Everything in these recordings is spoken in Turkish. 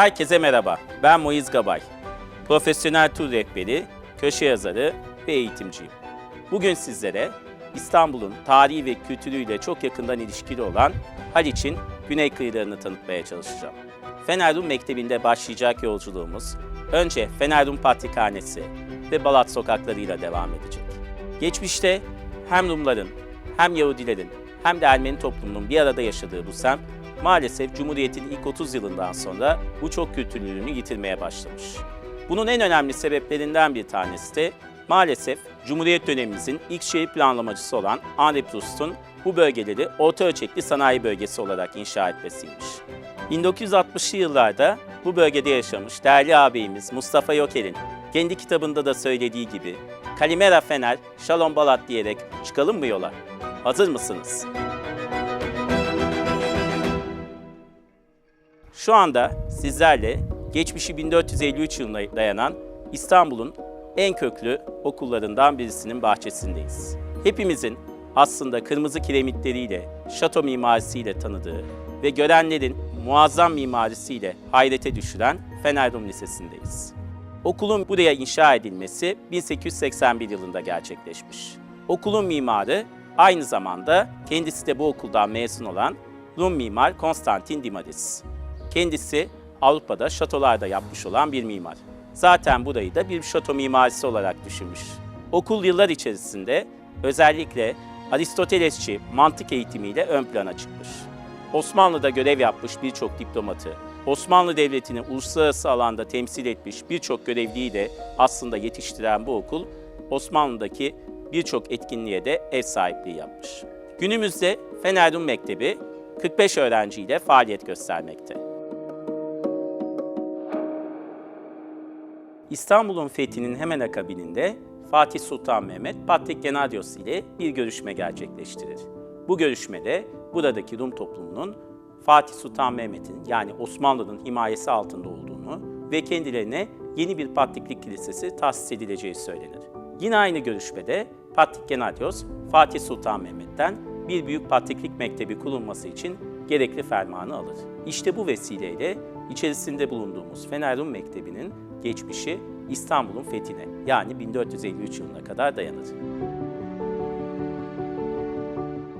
Herkese merhaba, ben Moiz Gabay. Profesyonel tur rehberi, köşe yazarı ve eğitimciyim. Bugün sizlere İstanbul'un tarihi ve kültürüyle çok yakından ilişkili olan Haliç'in güney kıyılarını tanıtmaya çalışacağım. Fenerun Mektebi'nde başlayacak yolculuğumuz önce Fenerun Patrikhanesi ve Balat sokaklarıyla devam edecek. Geçmişte hem Rumların hem Yahudilerin hem de Ermeni toplumunun bir arada yaşadığı bu semt maalesef Cumhuriyet'in ilk 30 yılından sonra bu çok kültürlülüğünü yitirmeye başlamış. Bunun en önemli sebeplerinden bir tanesi de maalesef Cumhuriyet dönemimizin ilk şehir planlamacısı olan Henri Proust'un bu bölgeleri orta ölçekli sanayi bölgesi olarak inşa etmesiymiş. 1960'lı yıllarda bu bölgede yaşamış değerli ağabeyimiz Mustafa Yoker'in kendi kitabında da söylediği gibi Kalimera Fener, Şalom Balat diyerek çıkalım mı yola? Hazır mısınız? Şu anda sizlerle geçmişi 1453 yılına dayanan İstanbul'un en köklü okullarından birisinin bahçesindeyiz. Hepimizin aslında kırmızı kiremitleriyle, şato mimarisiyle tanıdığı ve görenlerin muazzam mimarisiyle hayrete düşüren Fener Rum Lisesi'ndeyiz. Okulun buraya inşa edilmesi 1881 yılında gerçekleşmiş. Okulun mimarı aynı zamanda kendisi de bu okuldan mezun olan Rum mimar Konstantin Dimadis. Kendisi Avrupa'da şatolarda yapmış olan bir mimar. Zaten burayı da bir şato mimarisi olarak düşünmüş. Okul yıllar içerisinde özellikle Aristotelesçi mantık eğitimiyle ön plana çıkmış. Osmanlı'da görev yapmış birçok diplomatı, Osmanlı Devleti'ni uluslararası alanda temsil etmiş birçok görevliyi de aslında yetiştiren bu okul, Osmanlı'daki birçok etkinliğe de ev sahipliği yapmış. Günümüzde Fener Rum Mektebi 45 öğrenciyle faaliyet göstermekte. İstanbul'un fethinin hemen akabininde Fatih Sultan Mehmet Patrik Genadios ile bir görüşme gerçekleştirir. Bu görüşmede buradaki Rum toplumunun Fatih Sultan Mehmet'in yani Osmanlı'nın himayesi altında olduğunu ve kendilerine yeni bir Patriklik Kilisesi tahsis edileceği söylenir. Yine aynı görüşmede Patrik Genadios Fatih Sultan Mehmet'ten bir büyük Patriklik Mektebi kurulması için gerekli fermanı alır. İşte bu vesileyle içerisinde bulunduğumuz Fener Mektebi'nin geçmişi İstanbul'un fethine yani 1453 yılına kadar dayanır.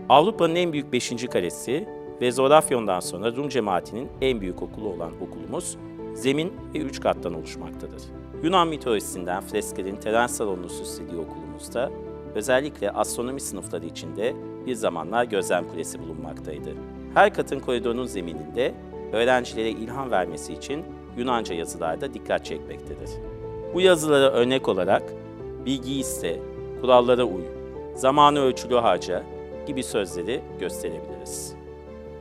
Avrupa'nın en büyük 5. kalesi ve Zorafyon'dan sonra Rum cemaatinin en büyük okulu olan okulumuz zemin ve üç kattan oluşmaktadır. Yunan mitolojisinden fresklerin teren salonunu süslediği okulumuzda özellikle astronomi sınıfları içinde bir zamanlar gözlem kulesi bulunmaktaydı. Her katın koridorunun zemininde öğrencilere ilham vermesi için Yunanca yazılarda dikkat çekmektedir. Bu yazılara örnek olarak bilgi iste, kurallara uy, zamanı ölçülü harca gibi sözleri gösterebiliriz.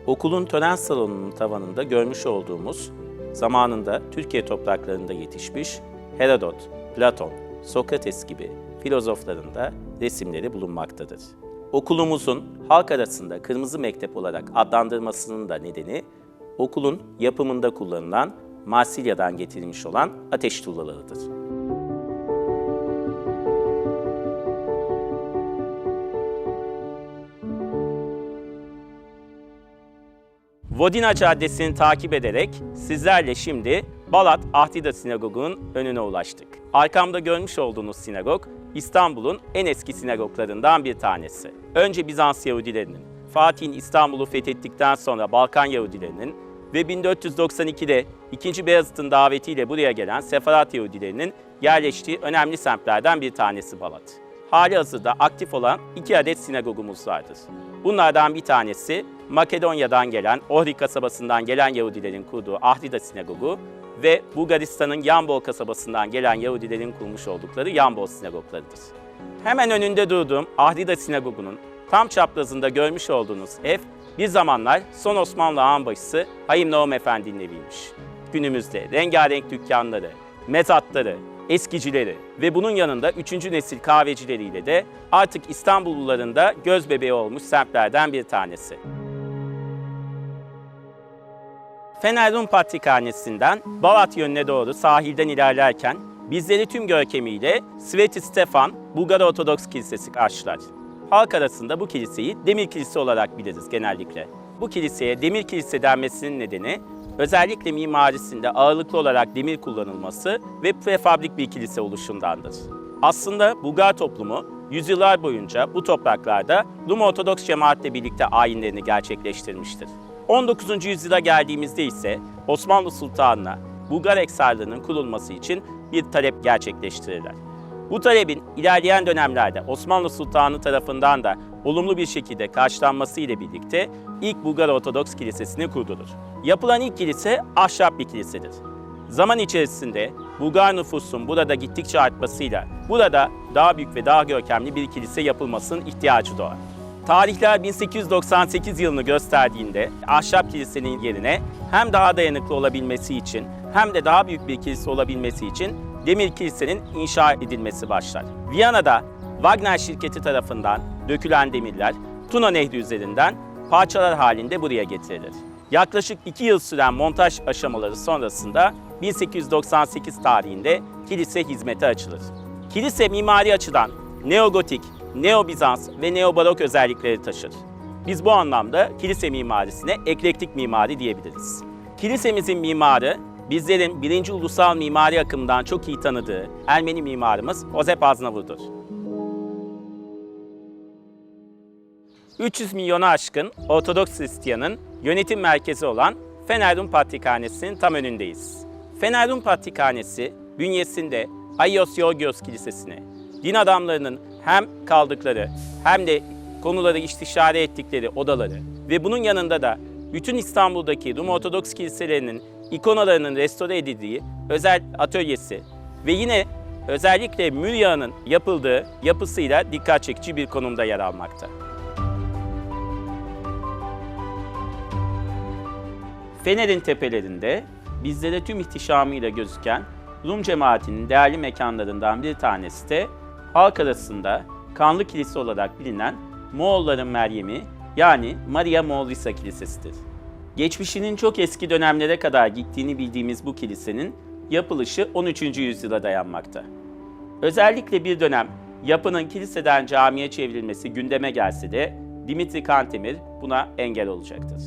Okulun tören salonunun tavanında görmüş olduğumuz zamanında Türkiye topraklarında yetişmiş Herodot, Platon, Sokrates gibi filozofların da resimleri bulunmaktadır. Okulumuzun halk arasında Kırmızı Mektep olarak adlandırmasının da nedeni okulun yapımında kullanılan Marsilya'dan getirilmiş olan ateş tuğlalarıdır. Vodina Caddesi'ni takip ederek sizlerle şimdi Balat Ahdida Sinagogu'nun önüne ulaştık. Arkamda görmüş olduğunuz sinagog İstanbul'un en eski sinagoglarından bir tanesi. Önce Bizans Yahudilerinin, Fatih'in İstanbul'u fethettikten sonra Balkan Yahudilerinin ve 1492'de 2. Beyazıt'ın davetiyle buraya gelen Sefarat Yahudilerinin yerleştiği önemli semtlerden bir tanesi Balat. Hali hazırda aktif olan iki adet sinagogumuz vardır. Bunlardan bir tanesi Makedonya'dan gelen, Ohrid kasabasından gelen Yahudilerin kurduğu Ahdida Sinagogu ve Bulgaristan'ın Yambol kasabasından gelen Yahudilerin kurmuş oldukları Yambol sinagoglarıdır. Hemen önünde durduğum Ahdida Sinagogu'nun tam çaprazında görmüş olduğunuz ev bir zamanlar son Osmanlı ağanbaşısı Hayim Naum Efendi'nin eviymiş. Günümüzde rengarenk dükkanları, mezatları, eskicileri ve bunun yanında 3. nesil kahvecileriyle de artık İstanbulluların da göz bebeği olmuş semtlerden bir tanesi. Fener Rum Patrikhanesi'nden Balat yönüne doğru sahilden ilerlerken bizleri tüm görkemiyle Sveti Stefan Bulgar Ortodoks Kilisesi karşılar. Halk arasında bu kiliseyi Demir Kilise olarak biliriz genellikle. Bu kiliseye Demir Kilise denmesinin nedeni özellikle mimarisinde ağırlıklı olarak demir kullanılması ve prefabrik bir kilise oluşundandır. Aslında Bulgar toplumu yüzyıllar boyunca bu topraklarda Rum Ortodoks cemaatle birlikte ayinlerini gerçekleştirmiştir. 19. yüzyıla geldiğimizde ise Osmanlı Sultanı'na Bulgar Eksarlığı'nın kurulması için bir talep gerçekleştirirler. Bu talebin ilerleyen dönemlerde Osmanlı Sultanı tarafından da olumlu bir şekilde karşılanması ile birlikte ilk Bulgar Ortodoks Kilisesi'ni kurdurur. Yapılan ilk kilise ahşap bir kilisedir. Zaman içerisinde Bulgar nüfusun burada gittikçe artmasıyla burada daha büyük ve daha görkemli bir kilise yapılmasının ihtiyacı doğar. Tarihler 1898 yılını gösterdiğinde ahşap kilisenin yerine hem daha dayanıklı olabilmesi için hem de daha büyük bir kilise olabilmesi için demir kilisenin inşa edilmesi başlar. Viyana'da Wagner şirketi tarafından dökülen demirler Tuna Nehri üzerinden parçalar halinde buraya getirilir. Yaklaşık 2 yıl süren montaj aşamaları sonrasında 1898 tarihinde kilise hizmete açılır. Kilise mimari açıdan neogotik, neobizans ve neobarok özellikleri taşır. Biz bu anlamda kilise mimarisine eklektik mimari diyebiliriz. Kilisemizin mimarı bizlerin birinci ulusal mimari akımdan çok iyi tanıdığı Ermeni mimarımız Ozep Aznavur'dur. 300 milyonu aşkın Ortodoks Hristiyanın yönetim merkezi olan Fener Patrikhanesi'nin tam önündeyiz. Fener Patrikhanesi bünyesinde Ayios Georgios Kilisesi'ne, din adamlarının hem kaldıkları hem de konuları istişare ettikleri odaları ve bunun yanında da bütün İstanbul'daki Rum Ortodoks kiliselerinin ikonalarının restore edildiği özel atölyesi ve yine özellikle mür yağının yapıldığı yapısıyla dikkat çekici bir konumda yer almakta. Fener'in tepelerinde bizlere tüm ihtişamıyla gözüken Rum cemaatinin değerli mekanlarından bir tanesi de halk arasında kanlı kilise olarak bilinen Moğolların Meryem'i yani Maria Moğolisa Kilisesi'dir. Geçmişinin çok eski dönemlere kadar gittiğini bildiğimiz bu kilisenin yapılışı 13. yüzyıla dayanmakta. Özellikle bir dönem yapının kiliseden camiye çevrilmesi gündeme gelse de Dimitri Kantemir buna engel olacaktır.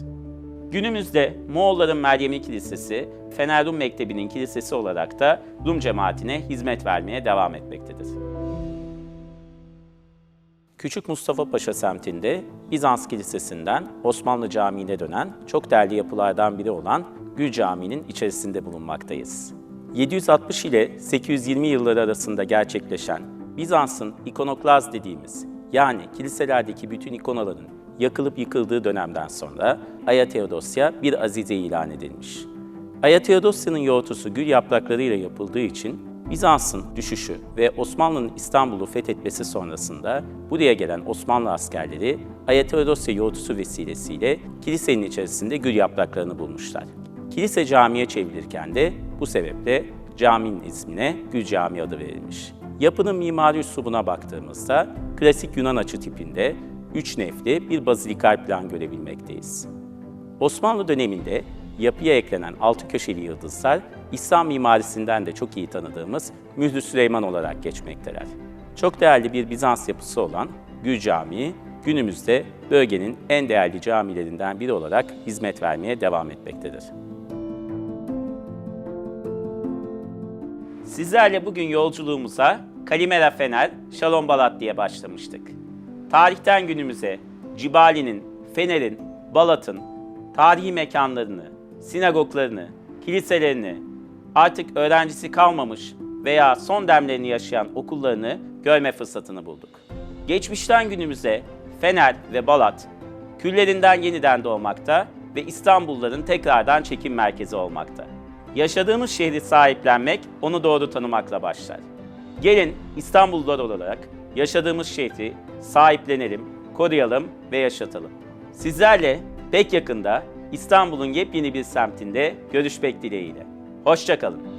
Günümüzde Moğolların Meryem'i Kilisesi, Fener Rum Mektebi'nin kilisesi olarak da Rum cemaatine hizmet vermeye devam etmektedir. Küçük Mustafa Paşa semtinde Bizans Kilisesi'nden Osmanlı Camii'ne dönen çok değerli yapılardan biri olan Gül Camii'nin içerisinde bulunmaktayız. 760 ile 820 yılları arasında gerçekleşen Bizans'ın ikonoklaz dediğimiz yani kiliselerdeki bütün ikonaların yakılıp yıkıldığı dönemden sonra Aya Theodosya bir azize ilan edilmiş. Aya Theodosya'nın yoğurtusu gül yapraklarıyla yapıldığı için Bizans'ın düşüşü ve Osmanlı'nın İstanbul'u fethetmesi sonrasında buraya gelen Osmanlı askerleri Aya Theodosya yoğurtusu vesilesiyle kilisenin içerisinde gül yapraklarını bulmuşlar. Kilise camiye çevrilirken de bu sebeple caminin ismine Gül Camii adı verilmiş. Yapının mimari üslubuna baktığımızda klasik Yunan açı tipinde üç nefli bir bazilikal plan görebilmekteyiz. Osmanlı döneminde yapıya eklenen altı köşeli yıldızlar İslam mimarisinden de çok iyi tanıdığımız Mührü Süleyman olarak geçmekteler. Çok değerli bir Bizans yapısı olan Gül Camii günümüzde bölgenin en değerli camilerinden biri olarak hizmet vermeye devam etmektedir. Sizlerle bugün yolculuğumuza Kalimera Fener, Şalom Balat diye başlamıştık. Tarihten günümüze Cibali'nin, Fener'in, Balat'ın tarihi mekanlarını, sinagoglarını, kiliselerini, artık öğrencisi kalmamış veya son demlerini yaşayan okullarını görme fırsatını bulduk. Geçmişten günümüze Fener ve Balat küllerinden yeniden doğmakta ve İstanbulluların tekrardan çekim merkezi olmakta. Yaşadığımız şehri sahiplenmek, onu doğru tanımakla başlar. Gelin İstanbullular olarak yaşadığımız şehri sahiplenelim, koruyalım ve yaşatalım. Sizlerle pek yakında İstanbul'un yepyeni bir semtinde görüşmek dileğiyle. Hoşçakalın.